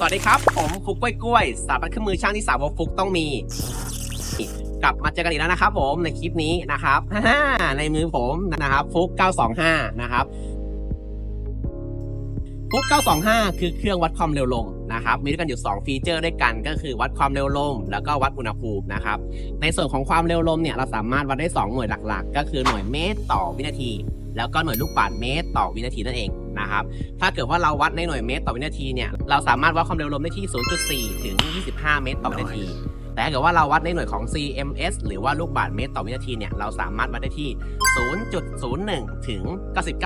สวัสดีครับ ผมฟุกกล้วยกล้วยสถาปัตย์เครื่องมือช่างที่สาวฟุกต้องมี กลับมาเจอกันอีกแล้วนะครับผมในคลิปนี้นะครับในมือผมนะครับฟุก925 นะครับฟุก925 คือเครื่องวัดความเร็วลมนะครับมีด้วยกันอยู่ 2 ฟีเจอร์ด้วยกันก็คือวัดความเร็วลม แล้วก็วัดอุณหภูมินะครับในส่วนของความเร็วลมเนี่ยเราสามารถวัดได้ 2 หน่วยหลักๆ ก็คือหน่วยเมตรต่อวินาที แล้วก็หน่วยลูกบาศก์เมตรต่อวินาทีนั่นเอง นะครับ ถ้าเกิดว่าเราวัดในหน่วยเมตรต่อวินาทีเนี่ย เราสามารถวัดความเร็วลมได้ที่ 0.4 ถึง 25 เมตรต่อวินาที แต่ถ้าเกิดว่าเราวัดในหน่วยของ CMS หรือว่าลูกบาศก์เมตรต่อวินาทีเนี่ย เราสามารถวัดได้ที่ 0.01 ถึง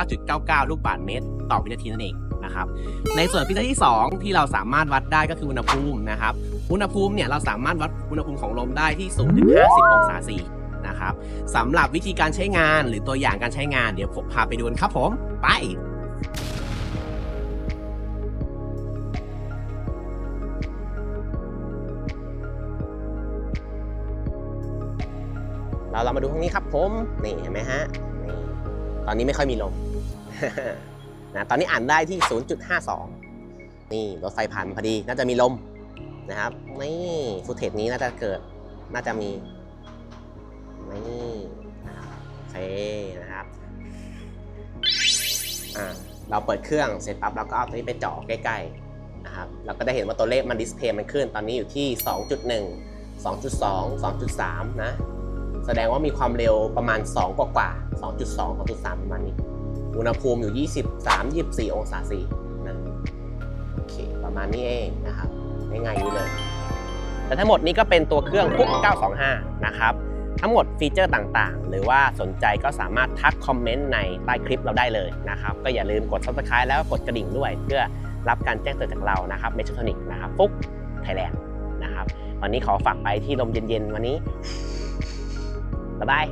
99.99 ลูกบาศก์เมตรต่อวินาทีนั่นเองนะครับ ในส่วนฟีเจอร์ที่ 2 ที่เราสามารถวัดได้ก็คืออุณหภูมินะครับ อุณหภูมิเนี่ยเราสามารถวัดอุณหภูมิของลมได้ที่0ถึง50 องศาเซลเซียสนะครับสำหรับวิธีการใช้งานหรือตัวอย่างการใช้งานเดี๋ยวผมพาไปดูกันครับผม ไป เราเรามาดูตรงนี้ครับผมนี่เห็นไหมฮะนี่ตอนนี้ไม่ค่อยมีลมนะตอนนี้อ่านได้ที่ 0.52 นี่รถไฟผ่านพอดีน่าจะมีลมนะครับนี่ฟุตเทจนี้น่าจะเกิดน่าจะมีนี่โอเคนะครับอ่า เราเปิดเครื่องเสร็จปั๊บเราก็เอาตัวนี้ไปเจาะใกล้ๆนะครับเราก็ได้เห็นว่าตัวเลขมันดิสเพย์มันขึ้นตอนนี้อยู่ที่ 2.1 2.2 2.3 นะ แสดงว่ามีความเร็วประมาณ 2 กว่ากว่าๆ2.2 2.3 ประมาณนี้ อุณหภูมิอยู่ 23 24 องศาเซียสนะโอเคประมาณนี้เองนะครับง่ายๆอย่างนี้เลย แต่ทั้งหมดนี้ก็เป็นตัวเครื่องพุก925 นะครับ ทั้งหมดฟีเจอร์ต่างๆ หรือว่าสนใจก็สามารถทักคอมเมนต์ในใต้คลิปเราได้เลยนะครับ ก็อย่าลืมกด subscribe แล้วก็กดกระดิ่งด้วย เพื่อรับการแจ้งเตือนจากเรานะครับเมชทอนิกนะครับฟุกไทยแลนด์นะครับวันนี้ขอฝากไปที่ลมเย็นๆ วันนี้บ๊ายบาย